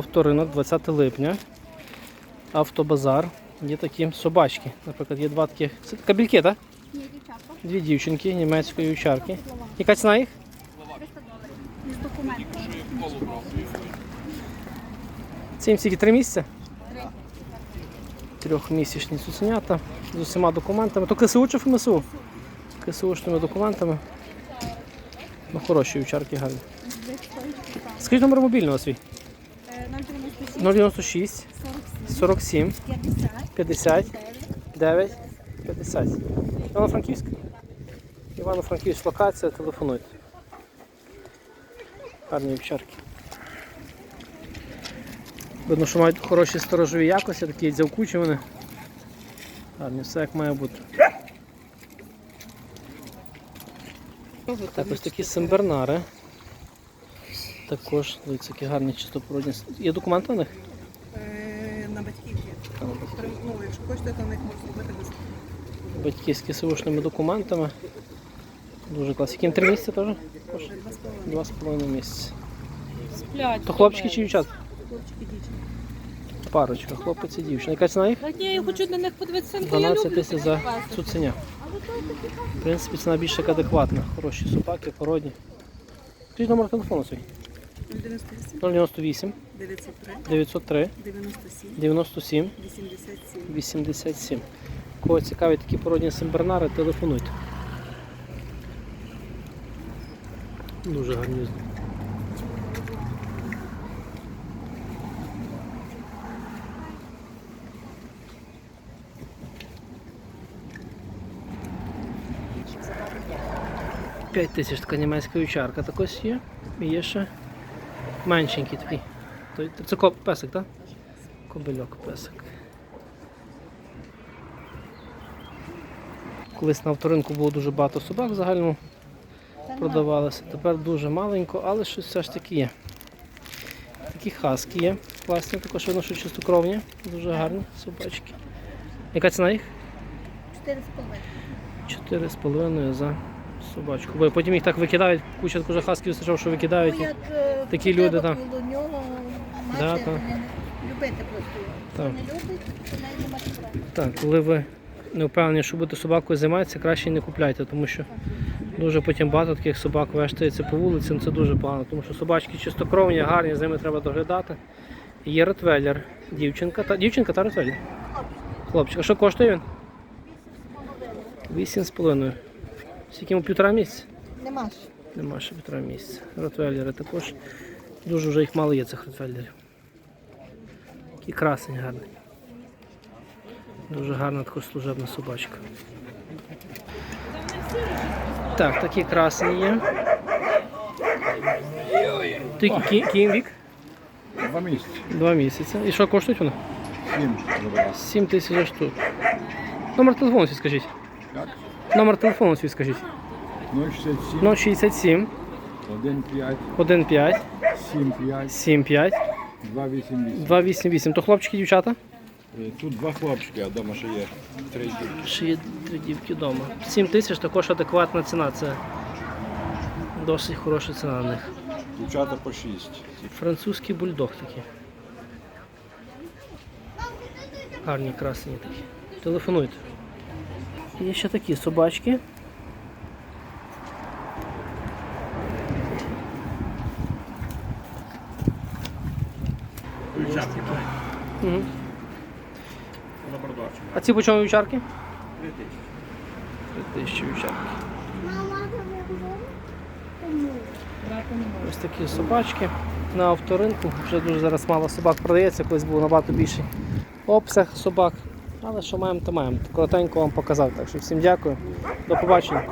Авторинок 20 липня. Автобазар. Є такі собачки. Наприклад, є два таких. Це кабельки, так? Ні, дівчатка. Дві дівчинки німецької вівчарки. Яка ціна їх? 300. З документами. Це їм скільки три місяці? Трьохмісячні цуценята з усіма документами. То КСУ чи ФМСУ? КСУшними документами. Ну, хороші вівчарки гарні. Скажіть номер мобільного свій. Е, 096, 096 47, 47 50, 50 9 50. Івано-Франківськ? Івано-Франківськ локація, телефонуйте. Гарні вівчарки. Видно, що мають хороші сторожові якості, такі дзявкучі вони. Гарні, все як має бути. Так, ось такі симбернари. Також, дивіться, які гарні чистопородні. Є документи на них? Е, На батьків є. Ну, якщо хочете, то в них можна зробити без батьківські сивушними документами. Дуже клас. Яким три місяці теж? Два з половиною. Два з половиною місяці. Сплять. То хлопчики чи дівчата? Хлопчики, дівчинки. Парочка, хлопець і дівчина. Яка ціна їх? Та ні, я хочу на них подивитися, бо я 12 люблю тисяч за таких песиків. цуценя. В принципі, ціна більш як адекватна. Хороші собаки, породні. Скажіть номер телефону свій. 098, 098 903, 903 97, 97 87. 87. Кого цікаві такі породні симбернари, телефонуйте. Дуже гарні. П'ять тисяч така німецька вівчарка також є. І є ще меншенький такий. Той- Це коп, песик, так? Кобельок песик. Колись на авторинку було дуже багато собак в загальному продавалося. Тепер дуже маленько, але щось все ж таки є. Такі хаски є. Класні, також видно, що чистокровні, дуже гарні собачки. Яка ціна їх? 4,5. 4,5 за собачку. Бо потім їх так викидають, куча також хасків вистачав, що викидають. Ну, як е, Такі люди, так. коло нього Да, так. любити просто його. Так. не любить, то навіть не мати права. Так, коли ви не впевнені, що будете собакою займатися, краще не купляйте, тому що дуже потім багато таких собак вештається по вулицям, це дуже погано, тому що собачки чистокровні, гарні, з ними треба доглядати. Є ротвейлер, дівчинка, та дівчинка та ротвейлер. Хлопчик, а що коштує він? Вісім з половиною. Скільки йому півтора місяця? Нема ж. Нема ще півтора місяця. Ротвейлери також. Дуже вже їх мало є цих ротвейлерів. Такий красень гарний. Дуже гарна також служебна собачка. Так, такі красені є. Тільки кінь вік? Два місяці. Два місяці. І що коштують вони? Сім. 7 тисяч штук. Номер телефону скажіть. Як? Номер телефону свій скажіть. 067, 067 1, 5, 15 7, 5, 75 2, 8, 8. 288. То хлопчики, дівчата? Е, Тут два хлопчики, а вдома ще є три дітки. Ще є три дівки вдома. 7 тисяч також адекватна ціна. Це досить хороша ціна на них. Дівчата по 6. Французький бульдог такий. Гарні красені такі. Телефонуйте. Є ще такі собачки. Ось такі. А ці по чому вівчарки? Три тисячі вівчарки. Ось такі собачки на авторинку. Вже дуже зараз мало собак продається, колись був набагато більший обсяг собак. Але що маємо, то маємо. Коротенько вам показав. Так що всім дякую. До побачення.